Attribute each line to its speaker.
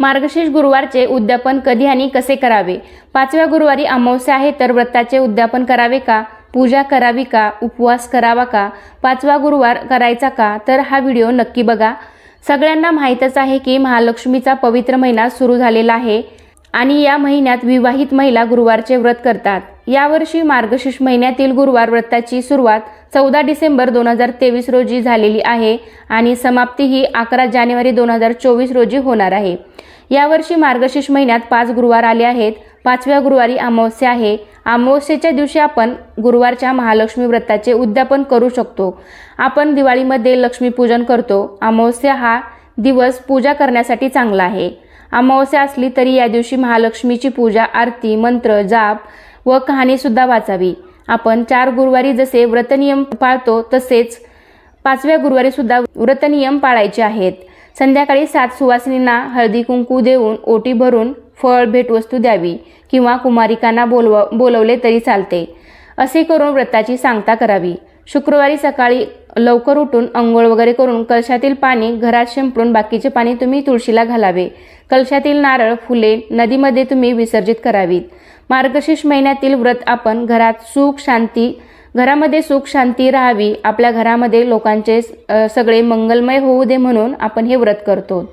Speaker 1: मार्गशीर्ष गुरुवारचे उद्यापन कधी आणि कसे करावे? पाचव्या गुरुवारी अमावस्या आहे तर व्रताचे उद्यापन करावे का? पूजा करावी का? उपवास करावा का? पाचवा गुरुवार करायचा का? तर हा व्हिडिओ नक्की बघा. सगळ्यांना माहीतच आहे की महालक्ष्मीचा पवित्र महिना सुरू झालेला आहे. आणि या महिन्यात विवाहित महिला गुरुवारचे व्रत करतात. यावर्षी मार्गशीर्ष महिन्यातील गुरुवार व्रताची सुरुवात चौदा डिसेंबर दोन हजार तेवीस रोजी झालेली आहे आणि समाप्ती ही अकरा जानेवारी दोन हजार चोवीस रोजी होणार आहे. यावर्षी मार्गशीर्ष महिन्यात पाच गुरुवार आले आहेत. पाचव्या गुरुवारी अमावस्या आहे. अमावस्येच्या दिवशी आपण गुरुवारच्या महालक्ष्मी व्रताचे उद्यापन करू शकतो. आपण दिवाळीमध्ये लक्ष्मीपूजन करतो. अमावस्या हा दिवस पूजा करण्यासाठी चांगला आहे. अमावस्या असली तरी या दिवशी महालक्ष्मीची पूजा आरती मंत्र जाप व कहाणीसुद्धा वाचावी. आपण चार गुरुवारी जसे व्रतनियम पाळतो तसेच पाचव्या गुरुवारी सुद्धा व्रतनियम पाळायचे आहेत. संध्याकाळी सात सुवासिनींना हळदी कुंकू देऊन ओटी भरून फळ भेटवस्तू द्यावी किंवा कुमारिकांना बोलव बोलवले तरी चालते. असे करून व्रताची सांगता करावी. शुक्रवारी सकाळी लवकर उठून अंघोळ वगैरे करून कलशातील पाणी घरात शिंपडून बाकीचे पाणी तुम्ही तुळशीला घालावे. कलशातील नारळ फुले नदीमध्ये तुम्ही विसर्जित करावीत. मार्गशीर्ष महिन्यातील व्रत आपण घरात सुख शांती घरामध्ये सुख शांती राहावी. आपल्या घरामध्ये लोकांचे सगळे मंगलमय होऊ दे म्हणून आपण हे व्रत करतो.